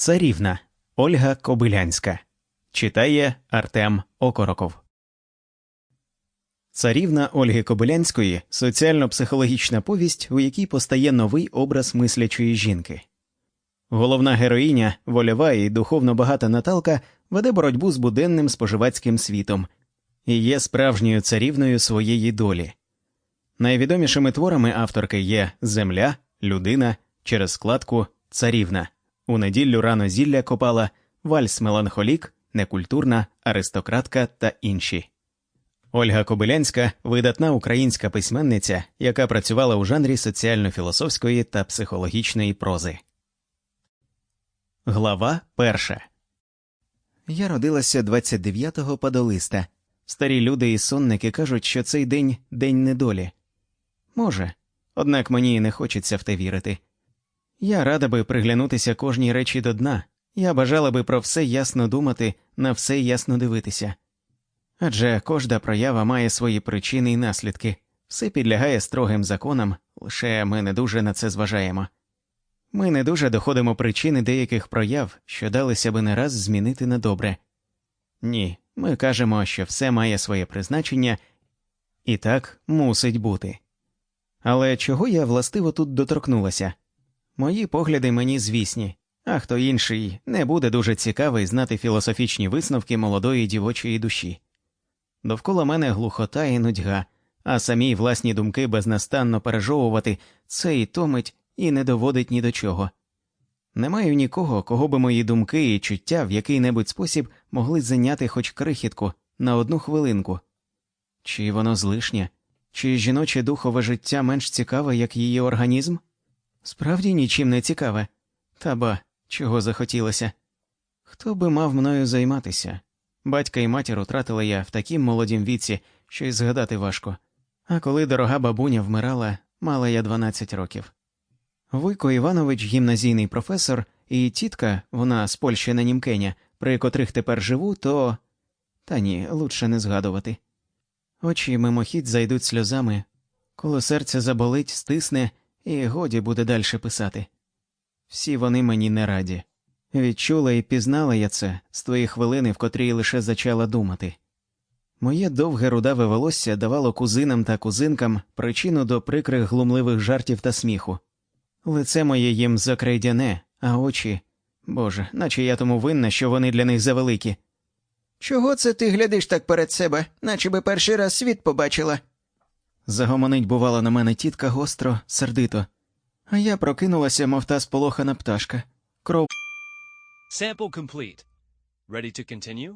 Царівна Ольга Кобилянська. Читає Артем Окороков. Царівна Ольги Кобилянської соціально-психологічна повість, у якій постає новий образ мислячої жінки. Головна героїня, вольова і духовно багата Наталка, веде боротьбу з буденним споживацьким світом і є справжньою царівною своєї долі. Найвідомішими творами авторки є Земля, Людина через складку Царівна. У неділю рано зілля копала Вальс Меланхолік, Некультурна, Аристократка та інші. Ольга Кобилянська видатна українська письменниця, яка працювала у жанрі соціально-філософської та психологічної прози. Глава перша Я родилася 29-го падолиста. Старі люди і сонники кажуть, що цей день день недолі. Може, однак мені не хочеться в те вірити. Я рада би приглянутися кожній речі до дна, я бажала би про все ясно думати, на все ясно дивитися. Адже кожна проява має свої причини і наслідки, все підлягає строгим законам, лише ми не дуже на це зважаємо. Ми не дуже доходимо причини деяких прояв, що далися би не раз змінити на добре. Ні, ми кажемо, що все має своє призначення і так мусить бути. Але чого я властиво тут доторкнулася? Мої погляди мені звісні, а хто інший не буде дуже цікавий знати філософічні висновки молодої дівочої душі. Довкола мене глухота і нудьга, а самі власні думки безнастанно пережовувати це і томить, і не доводить ні до чого. Не маю нікого, кого би мої думки і чуття в який небудь спосіб могли зайняти хоч крихітку на одну хвилинку. Чи воно злишнє, чи жіноче духове життя менш цікаве, як її організм? Справді нічим не цікаве, та ба, чого захотілося. Хто би мав мною займатися? Батька і матір утратила я в такім молодім віці, що й згадати важко. А коли дорога бабуня вмирала, мала я 12 років. Вуйко Іванович, гімназійний професор, і тітка, вона з Польщі на Німкеня, при котрих тепер живу, то. Та ні, лучше не згадувати. Очі мимохідь зайдуть сльозами, коло серця заболить, стисне, і годі буде далі писати. Всі вони мені не раді. Відчула і пізнала я це з тої хвилини, в котрій лише зачала думати. Моє довге рудаве волосся давало кузинам та кузинкам причину до прикрих глумливих жартів та сміху. Лице моє їм закрейдяне, а очі. Боже, наче я тому винна, що вони для них завеликі. Чого це ти глядиш так перед себе, наче би перший раз світ побачила? Загомонить, бувала на мене тітка гостро, сердито. А я прокинулася, мов та сполохана пташка. Кров Sample complete. Ready to continue?